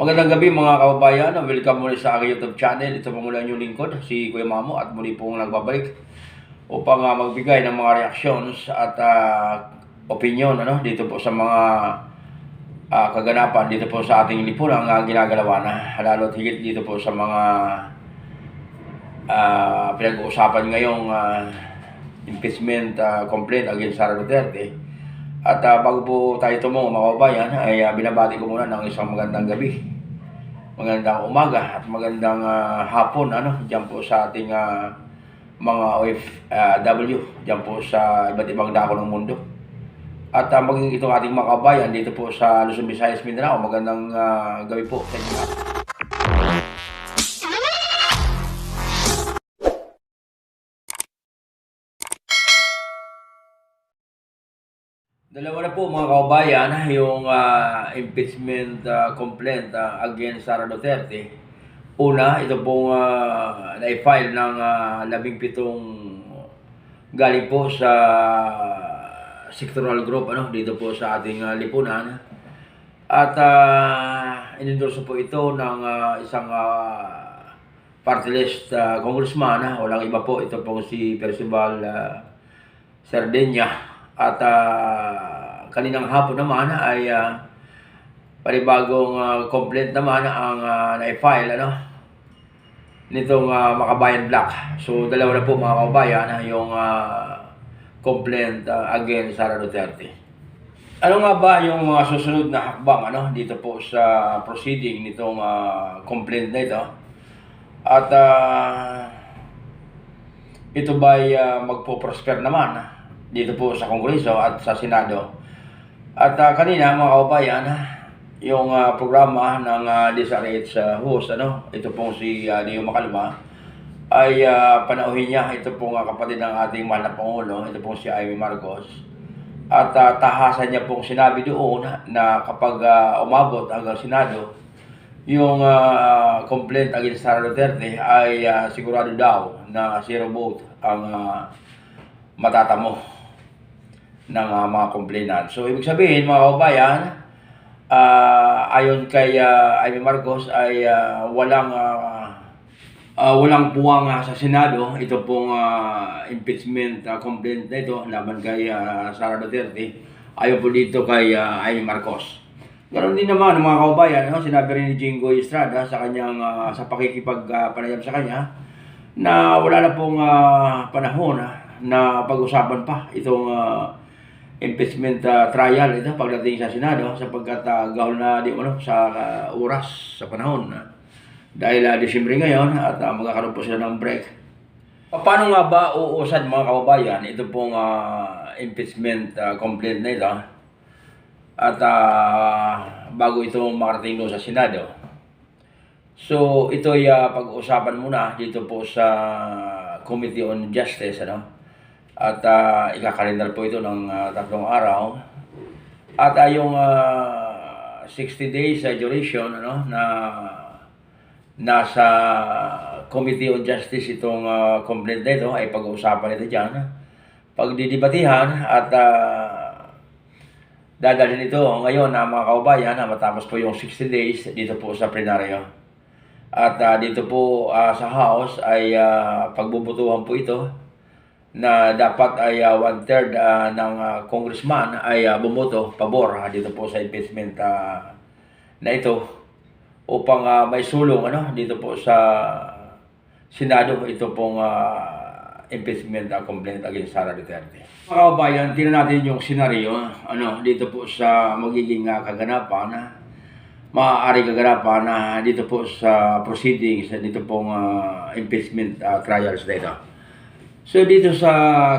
Magandang gabi mga kababayan. Welcome muli sa aking YouTube channel. Ito po mula yung lingkod, si Kuya Mamo at muli pong nagbabalik upang ah, magbigay ng mga reactions at ah, opinion ano, dito po sa mga ah, kaganapan dito po sa ating lipunang uh, ginagalawa na lalo higit dito po sa mga ah, pinag-uusapan ngayong ah, impeachment ah, complaint against Sara Duterte. At ah, bago po tayo tumungo mga kababayan, ay ah, binabati ko muna ng isang magandang gabi. Magandang umaga at magandang ah, hapon ano, diyan po sa ating ah, mga OFW, diyan po sa iba't ibang dako ng mundo. At ah, maging itong ating mga kabayan dito po sa Luzon, Visayas, Mindanao, magandang ah, gabi po sa inyo. Dalawa na po mga kababayan, yung ah, impeachment ah, complaint ah, against Sara Duterte. Una, ito pong uh, na-file ng ah, labing pitong galing po sa sectoral group ano, dito po sa ating ah, lipunan. At uh, inendorso po ito ng ah, isang ah, party list ah, congressman. ah. walang iba po, ito pong si Percival uh, Sardenya. At ah, kaninang hapon naman ay uh, panibagong ah, complaint naman ang uh, na-file ano, nitong ah, Makabayan Black. So dalawa na po mga kababayan ah, yung ah, complaint ah, against Sara Duterte. Ano nga ba yung mga susunod na hakbang ano dito po sa proceeding nitong ah, complaint na ito? At ah, ito ba ay ah, magpo-prosper naman dito po sa Kongreso at sa Senado. At ah, kanina mga kababayan, yung ah, programa ng uh, DSRH uh, host, ano, ito pong si uh, Leo Macalma, ay ah, panauhin niya, ito pong ah, kapatid ng ating mahal na Pangulo, ito pong si Amy Marcos. At ah, tahasan niya pong sinabi doon na kapag ah, umabot hanggang Senado, yung ah, complaint against Sara Duterte ay ah, sigurado daw na zero vote ang ah, matatamo ng ah, mga complainant. So, ibig sabihin, mga kababayan, ah, ayon kay ah, Amy Marcos ay ah, walang ah, ah, walang puwang ah, sa Senado ito pong ah, impeachment ah, complaint na ito laban kay ah, Sara Duterte ayon po dito kay ah, Amy Marcos. Ganon din naman mga kababayan, no? sinabi rin ni Jingo Estrada sa kanyang ah, sa pakikipagpanayam sa kanya na wala na pong ah, panahon ah, na pag-usapan pa itong ah, impeachment ah, trial ito pagdating sa Senado sapagkat uh, gahol na di ano sa ah, oras sa panahon ah. dahil uh, Disyembre ngayon at ah, magkakaroon po sila ng break. Paano nga ba uusad mga kababayan ito pong ah, impeachment ah, complaint na ito at ah, bago ito makarating doon sa Senado? So, ito ay ah, pag-uusapan muna dito po sa Committee on Justice, ano? At uh, ikakalendar po ito ng ah, tatlong araw. At uh, yung ah, 60 days sa duration, ano, na nasa Committee on Justice itong ah, complaint na ito ay pag-uusapan ito dyan. Pagdidibatihan at uh, dadalhin ito ngayon na mga kaubayan na matapos po yung 60 days dito po sa plenaryo. At ah, dito po ah, sa House ay ah, pagbubutuhan po ito na dapat ay ah, one-third ah, ng ah, congressman ay ah, bumoto pabor ah, dito po sa impeachment ah, na ito upang ah, may sulong ano dito po sa Senado ito pong ah, impeachment ah, complaint against Sara Duterte. Mga kababayan, tingnan natin yung senaryo ano dito po sa magiging ah, kaganapan na maaari kaganapan na dito po sa proceedings dito pong ah, impeachment ah, trials na ito. So dito sa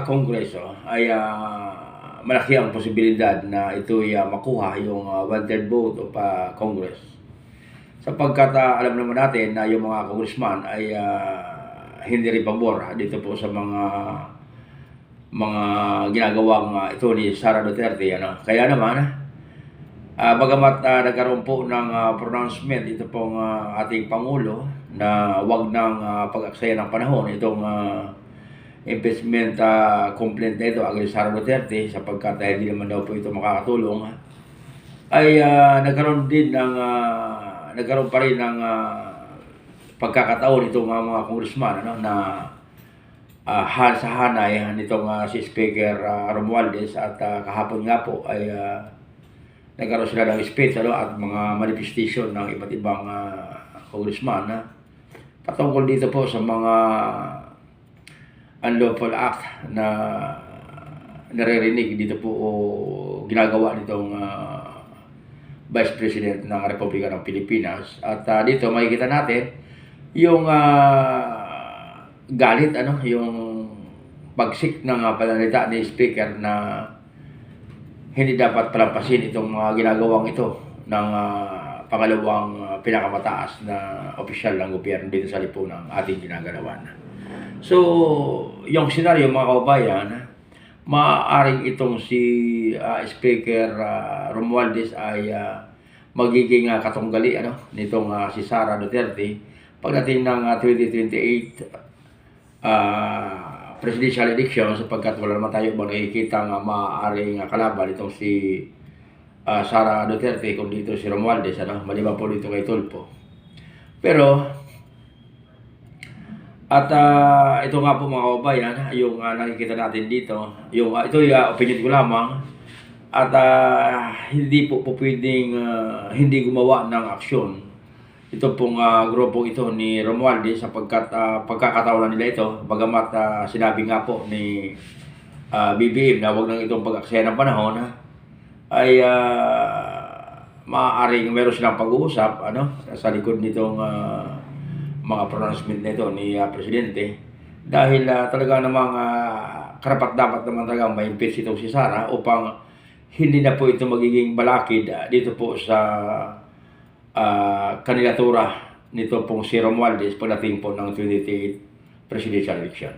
Kongreso ay ah, malaki ang posibilidad na ito ay ah, makuha yung uh, one-third vote of ah, Congress. Sapagkat ah, alam naman natin na yung mga congressman ay ah, hindi rin pabor ah, dito po sa mga mga ginagawang ah, ito ni Sara Duterte. Ano. Kaya naman, ah, bagamat ah, nagkaroon po ng ah, pronouncement ito pong ah, ating Pangulo na wag nang ah, pag-aksaya ng panahon itong ah, impeachment ah, complaint na ito against Duterte sapagkat ah, hindi naman daw po ito makakatulong ay ah, nagkaroon din ng ah, nagkaroon pa rin ng ah, pagkakataon itong mga, mga congressman ano, na ah, han sa hanay nitong ah, si Speaker ah, Romualdez at ah, kahapon nga po ay ah, nagkaroon sila ng speech ano, at mga manifestation ng iba't ibang ah, congressman na patungkol dito po sa mga unlawful act na naririnig dito po o ginagawa nitong ah, Vice President ng Republika ng Pilipinas. At ah, dito makikita natin yung ah, galit, ano, yung pagsik ng uh, pananalita ni Speaker na hindi dapat palampasin itong mga ginagawang ito ng ah, pangalawang ah, pinakamataas na opisyal ng gobyerno dito sa lipunang ating ginagalawan. So, yung senaryo mga kababayan, maaaring itong si ah, Speaker ah, Romualdez ay ah, magiging ah, katunggali ano, nitong ah, si Sara Duterte pagdating ng ah, 2028 ah, presidential election sapagkat wala naman tayo ba nakikita nga maaaring ah, kalaban itong si ah, Sara Duterte kung dito si Romualdez ano, maliban po dito kay Tulfo. Pero at ah, ito nga po mga kababayan, yung ah, nakikita natin dito, yung ah, ito yung ah, opinion ko lamang at ah, hindi po po pwedeng ah, hindi gumawa ng aksyon. Ito pong ah, grupong ito ni Romualdez sapagkat uh, pagkakataon nila ito, bagamat ah, sinabi nga po ni ah, BBM na wag nang itong pag-aksaya ng panahon, ay ah, maaaring meron silang pag-uusap ano, sa likod nitong ah, mga pronouncement nito ni ah, Presidente dahil ah, talaga namang uh, karapat dapat naman talaga may impeach itong si Sara upang hindi na po ito magiging balakid ah, dito po sa ah, kandidatura nito pong si Romualdez pagdating po ng 2028 presidential election.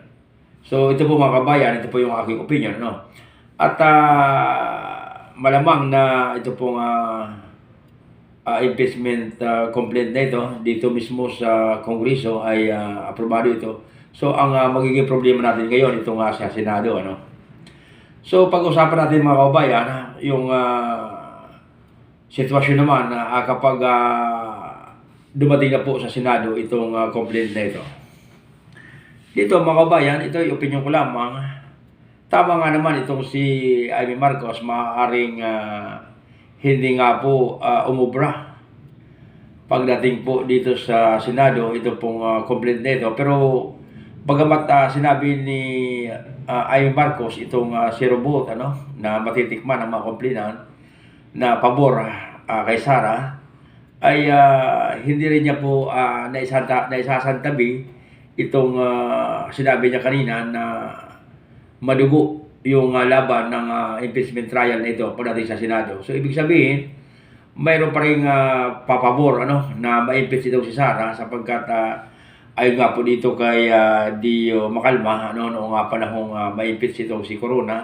So ito po mga kabayan, ito po yung aking opinion. No? At ah, malamang na ito pong ah, uh, impeachment uh, complaint na ito dito mismo sa Kongreso ay uh, aprobado ito. So ang uh, magiging problema natin ngayon itong uh, sa Senado ano. So pag-usapan natin mga kababayan yung uh, sitwasyon naman na uh, kapag uh, dumating na po sa Senado itong uh, complaint na ito. Dito mga kababayan, ito yung opinion ko lamang. Tama nga naman itong si Amy Marcos maaaring uh, hindi nga po uh, umubra pagdating po dito sa Senado, ito pong uh, complaint nito. Pero bagamat uh, sinabi ni uh, Amy Marcos itong uh, si Robot ano, na matitikman ng mga komplinan na pabor uh, kay Sara, ay uh, hindi rin niya po uh, naisanta, naisasantabi itong uh, sinabi niya kanina na madugo yung uh, laban ng uh, impeachment trial na ito pagdating sa Senado. So ibig sabihin, mayroon pa rin uh, papabor ano, na ma-impeach ito si Sara sapagkat uh, ayon nga po dito kay uh, Dio Makalma, ano, noong uh, panahong uh, ma-impeach itong si Corona,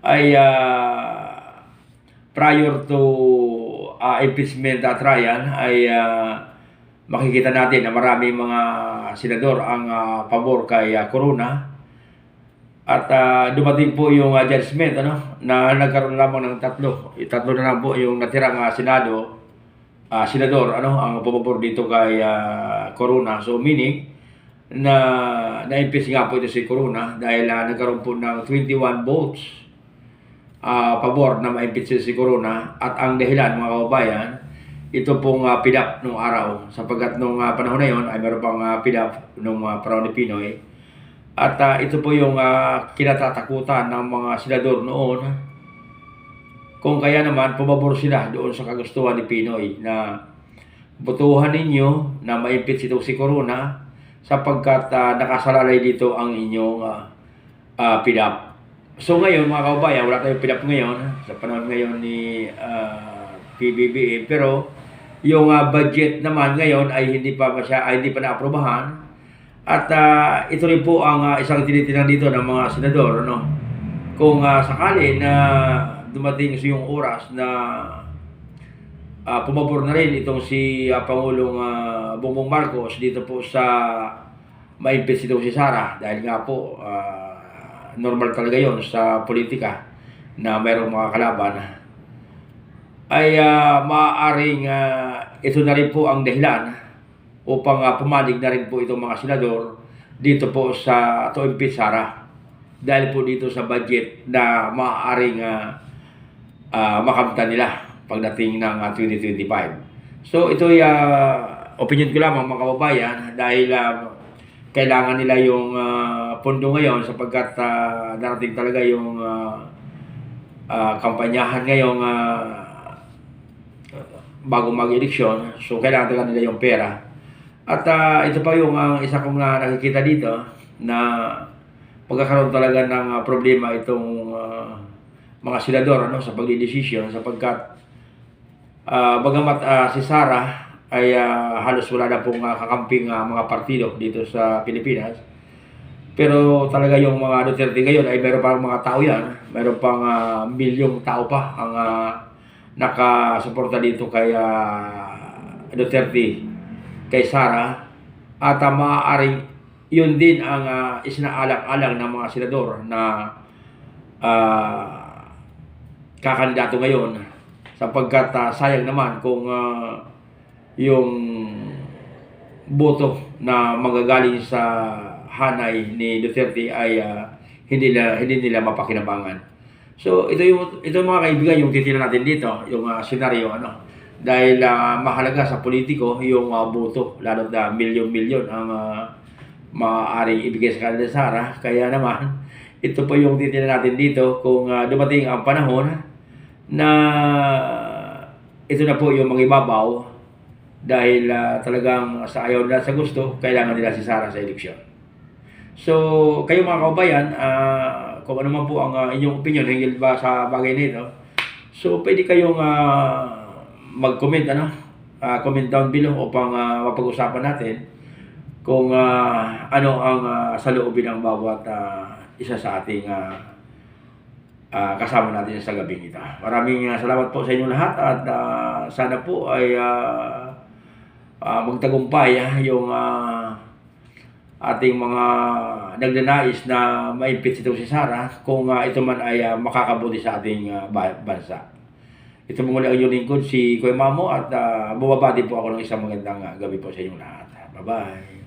ay uh, prior to uh, impeachment uh, trial ay uh, makikita natin na marami mga senador ang uh, pabor kay uh, Corona at uh, dumating po yung uh, judgment ano, na nagkaroon lamang ng tatlo. Tatlo na lang po yung natirang uh, Senado, uh, Senador, ano, ang pumabor dito kay uh, Corona. So meaning, na na-impeach nga po ito si Corona dahil uh, nagkaroon po ng 21 votes uh, pabor na ma-impeach si Corona at ang dahilan mga kababayan ito pong uh, pidap nung araw sapagkat nung uh, panahon na yon ay meron pang uh, pidap nung uh, panahon ni Pinoy at uh, ito po yung uh, kinatatakutan ng mga senador noon. Kung kaya naman, pumabor sila doon sa kagustuhan ni Pinoy na butuhan ninyo na maipit ito si Corona sapagkat uh, nakasalalay dito ang inyong uh, uh, pidap. So ngayon mga kababayan, wala tayong pidap ngayon sa panahon ngayon ni uh, PBBM pero yung uh, budget naman ngayon ay hindi pa masya, ay hindi pa naaprobahan at uh, ito rin po ang uh, isang tinitingnan dito ng mga senador, no? Kung uh, sakali na dumating sa yung oras na uh, pumabor na rin itong si uh, Pangulong uh, Bongbong Marcos dito po sa maimpis itong si Sara dahil nga po uh, normal talaga yon sa politika na mayroong mga kalaban ay ah, maaaring ah, ito na rin po ang dahilan upang uh, pumanig na rin po itong mga senador dito po sa to impeach Sara dahil po dito sa budget na maaaring uh, uh, makamtan nila pagdating ng ah, 2025. So ito ay ah, opinion ko lamang mga kababayan dahil ah, kailangan nila yung ah, pondo ngayon sapagkat ah, darating talaga yung ah, ah, kampanyahan ngayong ah, bago mag-eleksyon. So, kailangan talaga nila yung pera. At ah, ito pa yung ang isa kong na nakikita dito na pagkakaroon talaga ng ah, problema itong ah, mga senador ano, sa pagdidesisyon sapagkat ah, bagamat ah, si Sara ay ah, halos wala na pong ah, kakamping ah, mga partido dito sa Pilipinas. Pero talaga yung mga Duterte ngayon ay meron pang mga tao yan. Meron pang ah, milyong tao pa ang ah, nakasuporta dito kay ah, Duterte, kay Sara. At uh, maaaring yun din ang uh, isinaalang-alang ng mga senador na ah, kakandidato ngayon sapagkat ah, sayang naman kung ah, yung boto na magagaling sa hanay ni Duterte ay ah, hindi nila hindi nila mapakinabangan. So ito yung ito mga kaibigan yung titingnan natin dito, yung uh, senaryo ano. Dahil ah, mahalaga sa politiko yung ah, boto, lalo na milyon-milyon ang uh, maaaring ibigay sa kanila. Kaya naman, ito po yung titingnan natin dito kung ah, dumating ang panahon na ito na po yung mga ibabaw dahil ah, talagang sa ayaw nila sa gusto, kailangan nila si Sara sa eleksyon. So, kayo mga kababayan, ah, kung ano man po ang ah, inyong opinion hinggil ba sa bagay nito, so pwede kayong ah, mag-comment, ano? Ah, comment down below upang ah, mapag-usapan natin kung ah, ano ang uh, saloobin ng bawat ah, isa sa ating ah, ah, kasama natin sa gabing ito. Maraming ah, salamat po sa inyong lahat at ah, sana po ay ah, ah, magtagumpay ah, yung ah, ating mga nagnanais na ma-impeach ito si Sara kung ah, ito man ay ah, makakabuti sa ating ba- bansa. Ito po muli ang inyong lingkod, si Kuya Mamo at uh, bumabati po ako ng isang magandang ah, gabi po sa inyong lahat. Bye-bye!